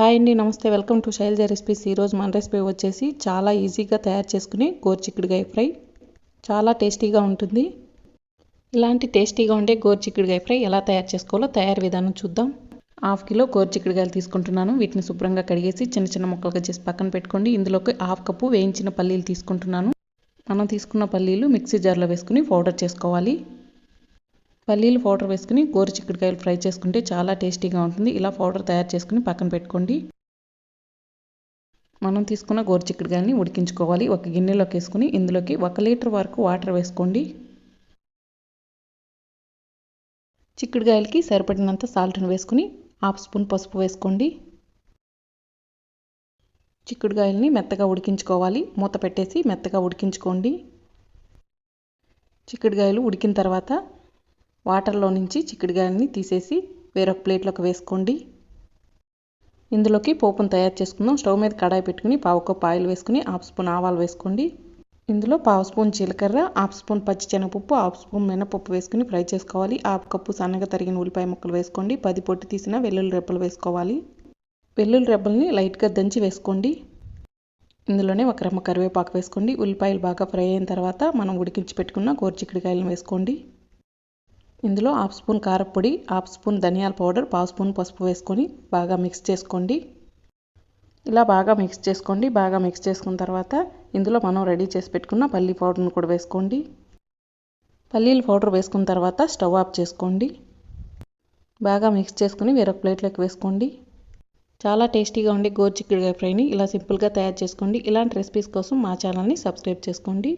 Hi అండి నమస్తే. Welcome to Shailaja recipes. ఈరోజు మన రెసిపీ వచ్చేసి చాలా ఈజీగా తయారు చేసుకునే గోరుచిక్కుడుగాయ ఫ్రై. చాలా టేస్టీగా ఉంటుంది. ఇలాంటి టేస్టీగా ఉండే గోరుచిక్కుడుగాయ ఫ్రై ఎలా తయారు చేసుకోవాలో తయారు విధానం చూద్దాం. హాఫ్ కిలో గోరుచిక్కుడుగాయలు తీసుకుంటున్నాను. వీటిని శుభ్రంగా కడిగేసి చిన్న చిన్న ముక్కలుగా చేసి పక్కన పెట్టుకోండి. ఇందులోకి హాఫ్ కప్పు వేయించిన పల్లీలు తీసుకుంటున్నాను. మనం తీసుకున్న పల్లీలు మిక్సీ జార్లో వేసుకుని పౌడర్ చేసుకోవాలి. పల్లీలు పౌడర్ వేసుకుని గోరు చిక్కుడుకాయలు ఫ్రై చేసుకుంటే చాలా టేస్టీగా ఉంటుంది. ఇలా పౌడర్ తయారు చేసుకుని పక్కన పెట్టుకోండి. మనం తీసుకున్న గోరు చిక్కుడుకాయలని ఉడికించుకోవాలి. ఒక గిన్నెలోకి వేసుకుని ఇందులోకి ఒక లీటర్ వరకు వాటర్ వేసుకోండి. చిక్కుడుకాయలకి సరిపడినంత సాల్ట్ని వేసుకుని హాఫ్ స్పూన్ పసుపు వేసుకోండి. చిక్కుడుకాయలని మెత్తగా ఉడికించుకోవాలి. మూత పెట్టేసి మెత్తగా ఉడికించుకోండి. చిక్కుడుకాయలు ఉడికిన తర్వాత వాటర్లో నుంచి చిక్కుడుగాయని తీసేసి వేరొక ప్లేట్లోకి వేసుకోండి. ఇందులోకి పోపును తయారు చేసుకుందాం. స్టవ్ మీద కడాయి పెట్టుకుని పావు కప్పు ఆయిల్ వేసుకుని హాఫ్ స్పూన్ ఆవాలు వేసుకోండి. ఇందులో పావు స్పూన్ జీలకర్ర హాఫ్ స్పూన్ పచ్చి శనగపప్పు హాఫ్ స్పూన్ మినపప్పు వేసుకుని ఫ్రై చేసుకోవాలి. హాఫ్ కప్పు సన్నగా తరిగిన ఉల్లిపాయ ముక్కలు వేసుకోండి. పది పొట్టి తీసిన వెల్లుల్లి రెబ్బలు వేసుకోవాలి. వెల్లుల్లి రెబ్బల్ని లైట్గా దంచి వేసుకోండి. ఇందులోనే ఒక రెమ్మ కరివేపాకు వేసుకోండి. ఉల్లిపాయలు బాగా ఫ్రై అయిన తర్వాత మనం ఉడికించి పెట్టుకున్న గోరుచిక్కుడుకాయలను వేసుకోండి. ఇందులో హాఫ్ స్పూన్ కారపొడి హాఫ్ స్పూన్ ధనియాల పౌడర్ పావు స్పూన్ పసుపు వేసుకొని బాగా మిక్స్ చేసుకోండి. ఇలా బాగా మిక్స్ చేసుకోండి. బాగా మిక్స్ చేసుకున్న తర్వాత ఇందులో మనం రెడీ చేసి పెట్టుకున్న పల్లీ పౌడర్ని కూడా వేసుకోండి. పల్లీల పౌడర్ వేసుకున్న తర్వాత స్టవ్ ఆఫ్ చేసుకోండి. బాగా మిక్స్ చేసుకుని వేరొక ప్లేట్లోకి వేసుకోండి. చాలా టేస్టీగా ఉండే గోరు చిక్కుడుకాయ ఫ్రైని ఇలా సింపుల్గా తయారు చేసుకోండి. ఇలాంటి రెసిపీస్ కోసం మా ఛానల్ని సబ్స్క్రైబ్ చేసుకోండి.